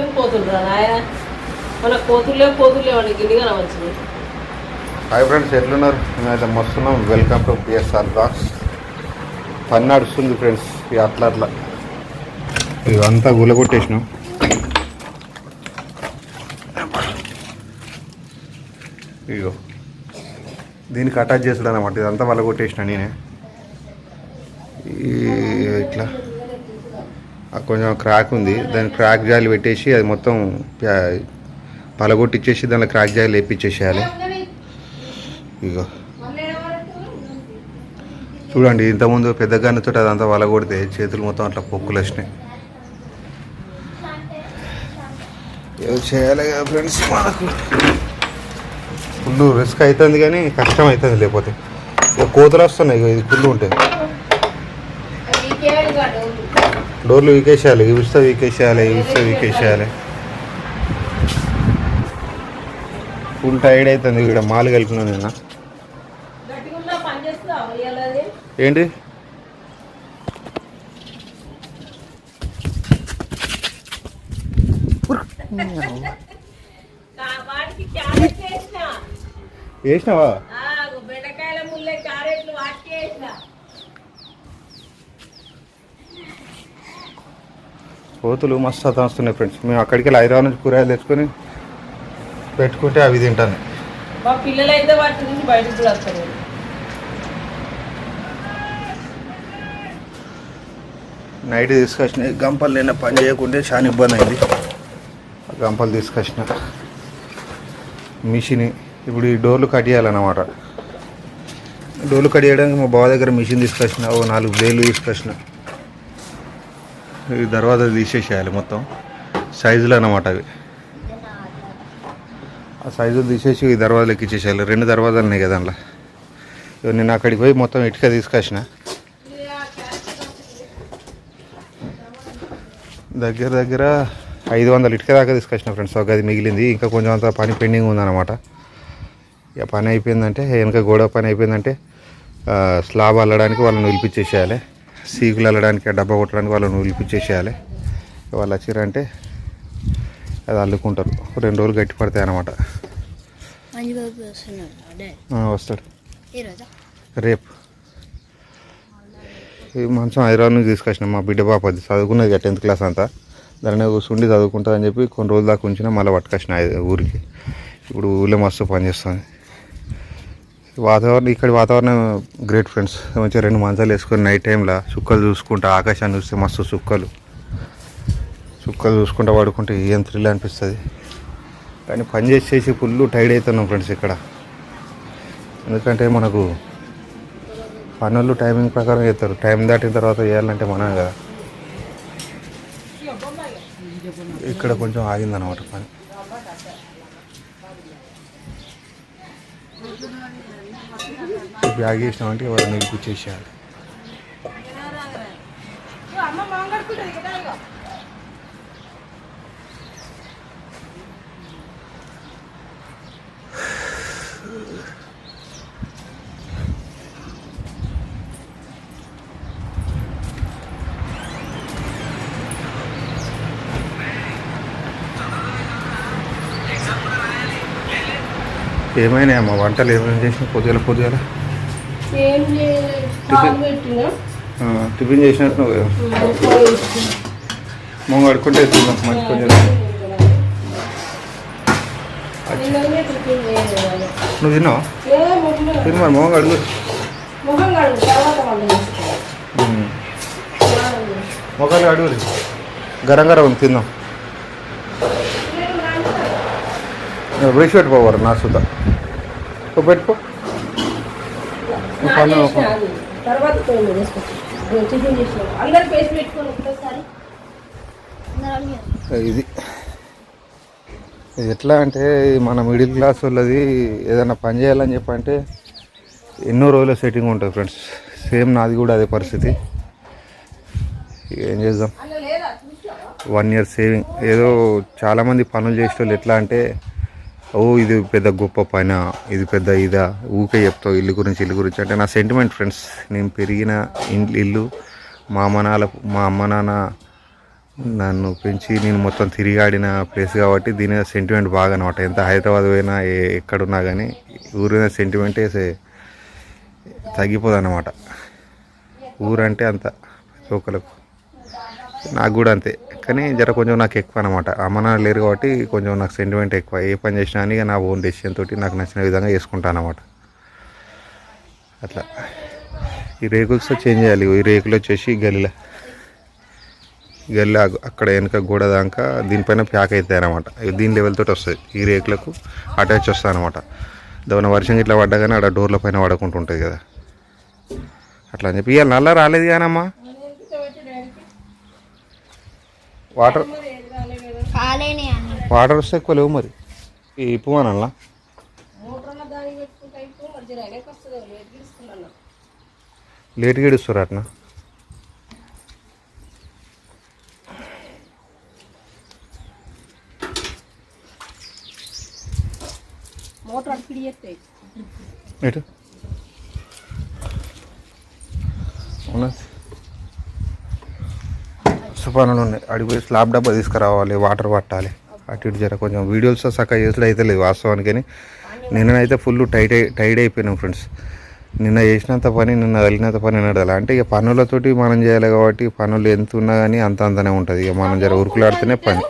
ఏం కోతులురా నాయన? మన కోతులే కోతులే వాడికి గిన్నెగా వచ్చింది హాయ్ ఫ్రెండ్స్ ఎట్లున్నారు? మేమైతే మస్తున్నాం. వెల్కమ్ టు పిఎస్ఆర్ బాక్స్ పని నడుస్తుంది ఫ్రెండ్స్ ఇక అట్లా అట్లా. ఇదంతా గులగొట్టేసినాం. ఇగో. దీనికి అటాచ్ చేస్తాడు అనమాట ఇదంతా వల్ల కొట్టేసిన నేనే ఇట్లా. కొంచెం క్రాక్ ఉంది. దాని క్రాక్ జాలి పెట్టేసి అది మొత్తం పలగొట్టిచ్చేసి దానిలో క్రాక్ జాలి వేపించేసేయాలి ఇగో. చూడండి ఇంతకుముందు పెద్ద గన్నతో అదంతా వలగొడితే చేతులు మొత్తం అట్లా పొక్కులు వచ్చినాయి. ఏదో చేయాలి కదా ఫ్రెండ్స్ మనకు ఫుల్ రిస్క్ అవుతుంది కానీ కష్టం అవుతుంది లేకపోతే. కోతలు వస్తున్నాయి ఇగో ఇది ఫుల్ ఉంటాయి డోర్లు వీకేసేయాలి ఇవిస్తే వీకేసేయాలి ఇవిస్తే వీకేసేయాలి ఫుల్ టైర్డ్ అవుతుంది ఇక్కడ మాలు కలిపినాను నిన్న? ఏంటి? వేసినావా కోతులు మస్తు సతాస్తున్నాయి ఫ్రెండ్స్ మేము అక్కడికి వెళ్ళి హైదరాబాద్ నుంచి కూరగాయలు తెచ్చుకొని పెట్టుకుంటే అవి తింటాను. మా పిల్లలు అయితే వాటి నుంచి బయటకు కూడా వస్తారు. నైట్ తీసుకొచ్చిన గంపలు నిన్న పని చేయకుంటే చాలా ఇబ్బంది అయింది. గంపలు తీసుకొచ్చిన మిషన్ ఇప్పుడు ఈ డోర్లు కట్ చేయాలన్నమాట. డోర్లు కట్ చేయడానికి మా బావ దగ్గర మిషన్ తీసుకొచ్చిన ఓ నాలుగు బ్లేలు తీసుకొచ్చిన ఈ దర్వాజా తీసేసేయాలి మొత్తం. సైజులు అన్నమాట అవి. ఆ సైజులు తీసేసి ఈ దర్వాజాలు ఎక్కించేసేయాలి రెండు దర్వాజాలు ఉన్నాయి కదా అందులో. నేను అక్కడికి పోయి మొత్తం ఇటుక తీసుకొచ్చిన. దగ్గర దగ్గర ఐదు వందల ఇటుక దాకా తీసుకొచ్చిన ఫ్రెండ్స్ ఒక అది మిగిలింది. ఇంకా కొంచెం అంత పని పెండింగ్ ఉందన్నమాట. ఇక పని అయిపోయిందంటే వెనక గోడ పని అయిపోయిందంటే స్లాబ్ అల్లడానికి వాళ్ళని నిలిపించేసేయాలి సీకులు ఆ డబ్బా కొట్టడానికి వాళ్ళని నిలిపించేసేయాలి ఇక వాళ్ళు వచ్చిరంటే అది అల్లుకుంటారు. రెండు రోజులు గట్టి పడతాయి ఆ, వస్తాడు. రేపు. ఈ మంచం హైదరాబాద్ నుంచి తీసుకొచ్చిన. మా బిడ్డ పాప అది చదువుకున్నది టెన్త్ క్లాస్ అంతా. దాన్ని కూర్చుండి చదువుకుంటుందని చెప్పి కొన్ని రోజులు దాకా ఉంచిన మళ్ళీ పట్టుకొచ్చిన ఊరికి. ఇప్పుడు ఊళ్ళో మస్తు పనిచేస్తుంది వాతావరణం ఇక్కడ వాతావరణం గ్రేట్ ఫ్రెండ్స్ మంచిగా రెండు మంచాలు వేసుకొని నైట్ టైంలో చుక్కలు చూసుకుంటా ఆకాశాన్ని చూస్తే మస్తు చుక్కలు. చుక్కలు చూసుకుంటా పడుకుంటే ఏం థ్రిల్ అనిపిస్తుంది. కానీ పని చేసేసి ఫుల్ టైర్డ్ అవుతున్నాం ఫ్రెండ్స్ ఇక్కడ. ఎందుకంటే మనకు పనులు టైమింగ్ ప్రకారం చేస్తారు. టైం దాటిన తర్వాత చేయాలంటే మనం కదా. ఇక్కడ కొంచెం ఆగిందన్నమాట పని. బ్యాగ్ వేసినామంటే ఎవరు నిలిపించేసేయాలి ఏమైనా అమ్మ వంటలు ఏమైనా చేసిన పాలు పెట్టినా. టిఫిన్ చేసినట్టు నువ్వు మొంగ అడుకుంటే తిన్నాం మంచి కొంచెం నువ్వు తిన్నావు? ఏ ముగ్గులు తిని మరి మొంగ అడుగు. మొక్కలు అడుగు గరం గరం ఉంది తిందాం బ్రష్ పెట్టుకోవారు నా సుధా ఓ పెట్టుకో నువ్వు నా పన్ను చేసిన అది. తర్వాత పోయి మీరు వేసుకోవచ్చు. నేను టిఫిన్ చేసిన పెట్టుకొని ఒకటేసారి అందరూ అడిగారు ఇది. ఇది ఎట్లా అంటే మన మిడిల్ క్లాస్ వాళ్ళది ఏదైనా పని చేయాలని చెప్పంటే ఎన్నో రోజుల సెట్టింగ్ ఉంటుంది ఫ్రెండ్స్ సేమ్ నాది కూడా అదే పరిస్థితి. ఏం చేద్దాం? వన్ ఇయర్ సేవింగ్ ఏదో చాలామంది పనులు చేసేటోళ్ళు ఎట్లా అంటే ఓ ఇది పెద్ద గొప్ప పైన ఇది పెద్ద ఇదా. ఊకే చెప్తావు ఇల్లు గురించి ఇల్లు గురించి. అంటే నా సెంటిమెంట్ ఫ్రెండ్స్ నేను పెరిగిన ఇండ్లు ఇల్లు మా అమ్మ నాన్న మా అమ్మ నాన్న నన్ను పెంచి నేను మొత్తం తిరిగాడిన ప్లేస్ కాబట్టి దీని మీద సెంటిమెంట్ బాగా అనమాట ఎంత హైదరాబాద్ పోయినా ఏ- ఎక్కడున్నా కానీ ఊరి మీద సెంటిమెంటే తగ్గిపోదు అనమాట ఊరంటే అంత ప్రతి ఒక్కరికి నాకు కూడా అంతే. కానీ జర కొంచెం నాకు ఎక్కువ అనమాట అమ్మ నాన్న లేరు కాబట్టి కొంచెం నాకు సెంటిమెంట్ ఎక్కువ. ఏ పని చేసినా అని నా ఓన్ డెసిషన్ తోటి నాకు నచ్చిన విధంగా చేసుకుంటాను అనమాట అట్లా. ఈ రేకులతో చేంజ్ చేయాలి. ఈ రేకులు వచ్చేసి గల్లీలో గల్లి అక్కడ వెనక గోడ దాకా దీనిపైన ప్యాక్ అవుతాయి అనమాట దీని లెవెల్ తోటి వస్తుంది ఈ రేకులకు అటాచ్ వస్తుంది అనమాట దాని వర్షం ఇట్లా పడ్డా కానీ ఆడ డోర్ల పైన పడకుండా ఉంటుంది కదా. అట్లా అని చెప్పి ఇవాళ నల్ల రాలేదు కానమ్మా వాటర్ వాటర్ వస్తే ఎక్కువ లేవు మరి. ఈ ఇప్పు అనల్లా మోటార్ అన్న దానికి పెట్టుకుంటే అయిపో మరి జర వెనక్కి వస్తుంది లేట్ గీస్తున్నాను లేట్ గడుస్తారు అట్నా మోటార్ అడిపిడి అవునా సుపానాలు ఉన్నాయి. అడిగిపోయి స్లాబ్ డబ్బా తీసుకురావాలి వాటర్ పట్టాలి. అటు ఇటు జర కొంచెం వీడియోస్ సక్క చేసుడు అయితే లేదు వాస్తవానికి నిన్ననైతే ఫుల్ టైట్ అయి టైడ్ అయిపోయినాం ఫ్రెండ్స్. నిన్న చేసినంత పని నిన్న వెళ్ళినంత పని నడదాలి అంటే ఇక పనులతోటి మనం చేయాలి కాబట్టి పనులు ఎంత ఉన్నా కానీ అంత అంతనే ఉంటుంది. ఇక మనం జర ఉరుకులాడితేనే పని.